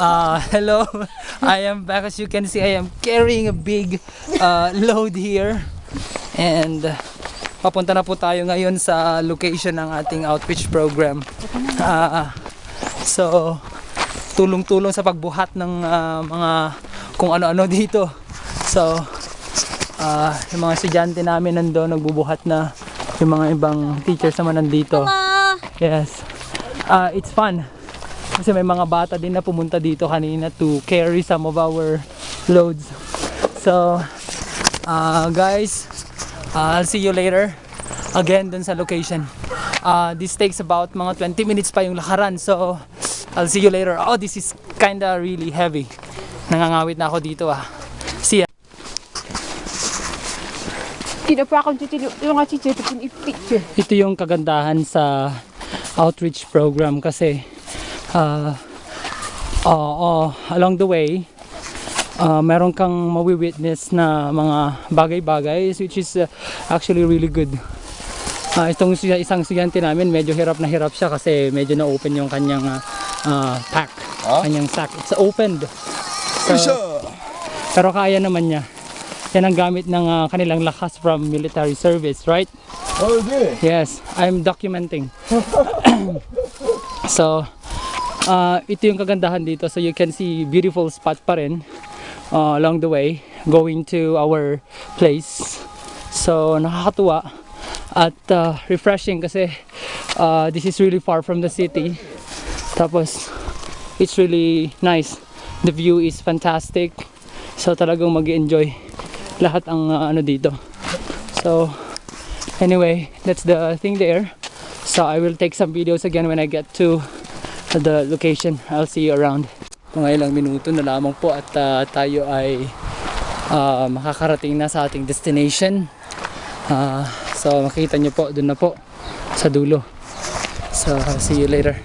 Uh, hello, I am back. As you can see, I am carrying a big uh, load here. And uh, papunta na po tayo ngayon sa location ng ating outreach program. Uh, so, tulong-tulong sa pagbuhat ng uh, mga kung ano-ano dito. So, uh, yung mga estudyante namin nandoon nagbubuhat na yung mga ibang teachers naman nandito. Yes. Uh, it's fun. Kasi may mga bata din na pumunta dito kanina to carry some of our loads. So, uh, guys, uh, I'll see you later. Again, dun sa location. Uh, this takes about mga 20 minutes pa yung lakaran. So, I'll see you later. Oh, this is kinda really heavy. Nangangawit na ako dito ah. See ya. Ito yung kagandahan sa outreach program kasi uh, uh, uh, along the way uh, meron kang mawi-witness na mga bagay-bagay which is uh, actually really good. Uh, itong isang estudyante namin medyo hirap na hirap siya kasi medyo na-open yung kanyang uh, uh, pack kanyang sack. It's opened. So, pero kaya naman niya. Yan ang gamit ng uh, kanilang lakas from military service right? Oh, good. Yes, I'm documenting. so, uh, ito yung kagandahan dito. So you can see beautiful spot pa rin uh, along the way going to our place. So, nakakatuwa at uh, refreshing kasi uh, this is really far from the city. Tapos, it's really nice. The view is fantastic. So, talagang mag enjoy lahat ang uh, ano dito. So, anyway that's the thing there so I will take some videos again when I get to the location. I'll see you around. Mga ilang minuto na lamang po at uh, tayo ay uh, makakarating na sa ating destination. Uh, so makita nyo po dun na po sa dulo. So see you later